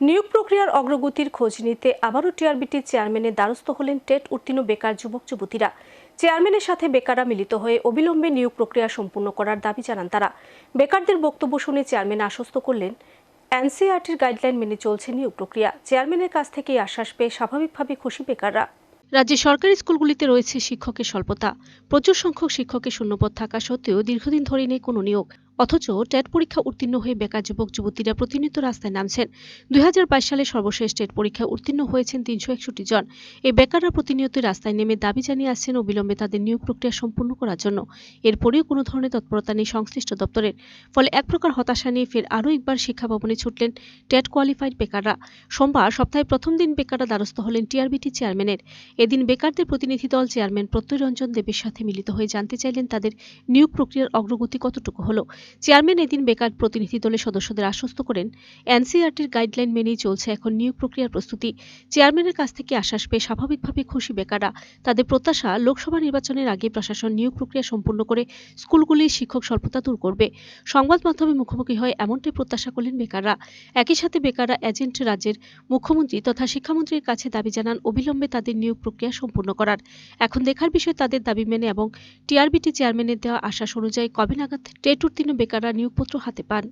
নিয়োগ প্রক্রিয়ার অগ্রগতির খোঁজ নিতে আবারও টিআরবিটির চেয়ারম্যানের দ্বারস্থ হলেন টেট উত্তীর্ণ বেকার যুবক যুবতীরা। চেয়ারম্যানের সাথে বেকাররা মিলিত হয়ে অবিলম্বে নিয়োগ প্রক্রিয়া সম্পূর্ণ করার দাবি জানান তারা। বেকারদের বক্তব্য শুনে চেয়ারম্যান আশ্বস্ত করলেন এনসিআরটির গাইডলাইন মেনে চলছে নিয়োগ প্রক্রিয়া। চেয়ারম্যানের কাছ থেকে আশ্বাস পেয়ে স্বাভাবিকভাবে খুশি বেকাররা। রাজ্যের সরকারি স্কুলগুলিতে রয়েছে শিক্ষকের স্বল্পতা। প্রচুর সংখ্যক শিক্ষকের শূন্যপদ থাকা সত্ত্বেও দীর্ঘদিন ধরে নেই কোনো নিয়োগ। অথচ টেট পরীক্ষা উত্তীর্ণ হয়ে বেকার যুবক, যুবতীরা প্রতিনিয়ত রাস্তায় নামছেন। দুই হাজার বাইশ সালে সর্বশেষ টেট পরীক্ষায় উত্তীর্ণ হয়েছেন তিনশো একষট্টি জন। এই বেকাররা প্রতিনিয়ত রাস্তায় নেমে দাবি জানিয়ে আসছেন অবিলম্বে তাদের নিয়োগ প্রক্রিয়া সম্পূর্ণ করার জন্য। এরপরেও কোনো ধরনের তৎপরতা নেই সংশ্লিষ্ট দপ্তরের। ফলে এক প্রকার হতাশা নিয়ে ফের আরও একবার শিক্ষা ভবনে ছুটলেন টেট কোয়ালিফাইড বেকাররা। সোমবার সপ্তাহের প্রথম দিন বেকাররা দ্বারস্থ হলেন টিআরবিটি চেয়ারম্যানের। এদিন বেকারদের প্রতিনিধি দল চেয়ারম্যান প্রত্যয় রঞ্জন দেবের সাথে মিলিত হয়ে জানতে চাইলেন তাদের নিয়োগ প্রক্রিয়ার অগ্রগতি কতটুকু হলো। চেয়ারম্যান এদিন বেকার প্রতিনিধি দলের সদস্যদের আশ্বস্ত করেন এনসিআরটির গাইডলাইন মেনেই চলছে এখন নিয়োগ প্রক্রিয়ার প্রস্তুতি। চেয়ারম্যানের কাছ থেকে আশ্বাস পেয়ে স্বাভাবিকভাবে খুশি বেকাররা। তাদের প্রত্যাশা, লোকসভা নির্বাচনের আগে প্রশাসন নিয়োগ প্রক্রিয়া সম্পূর্ণ করে স্কুলগুলির শিক্ষক স্বল্পতা দূর করবে। সংবাদ মাধ্যমে মুখোমুখি হয় এমনটাই প্রত্যাশা করলেন বেকাররা। একই সাথে বেকাররা এজেন্ট রাজ্যের মুখ্যমন্ত্রী তথা শিক্ষামন্ত্রীর কাছে দাবি জানান, অবিলম্বে তাদের নিয়োগ প্রক্রিয়া সম্পূর্ণ করার। এখন দেখার বিষয় তাদের দাবি মেনে এবং টিআরবিটি চেয়ারম্যানের দেওয়া আশ্বাস অনুযায়ী কবে নাগাদ টেট উত্তীর্ণ বেকাররা নিয়োগপত্র হাতে পান।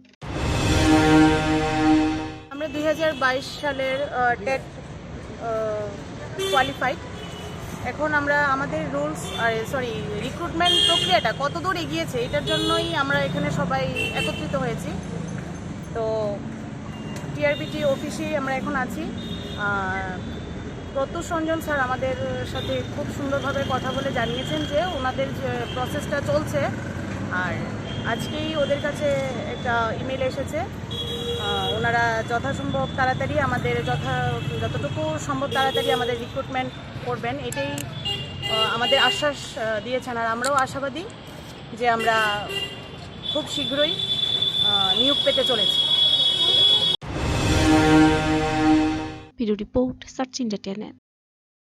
আমরা দুই হাজার বাইশ সালের টেট কোয়ালিফাইড এখন আমরা আমাদের রুলস সরি রিক্রুটমেন্ট প্রক্রিয়াটা কতদূর এগিয়েছে এটার জন্যই আমরা এখানে সবাই একত্রিত হয়েছি। তো টিআরবিটি অফিসেই আমরা এখন আছি। প্রত্যুষ রঞ্জন স্যার আমাদের সাথে খুব সুন্দরভাবে কথা বলে জানিয়েছেন যে ওনাদের যে প্রসেসটা চলছে, আর আজকেই ওদের কাছে একটা ইমেল এসেছে। ওনারা যথাসম্ভব তাড়াতাড়ি আমাদের যথা, যতটুকু সম্ভব তাড়াতাড়ি আমাদের রিক্রুটমেন্ট করবেন, এটাই আমাদের আশ্বাস দিয়েছেন। আর আমরাও আশাবাদী যে আমরা খুব শীঘ্রই নিয়োগ পেতে চলেছি। Video report, search India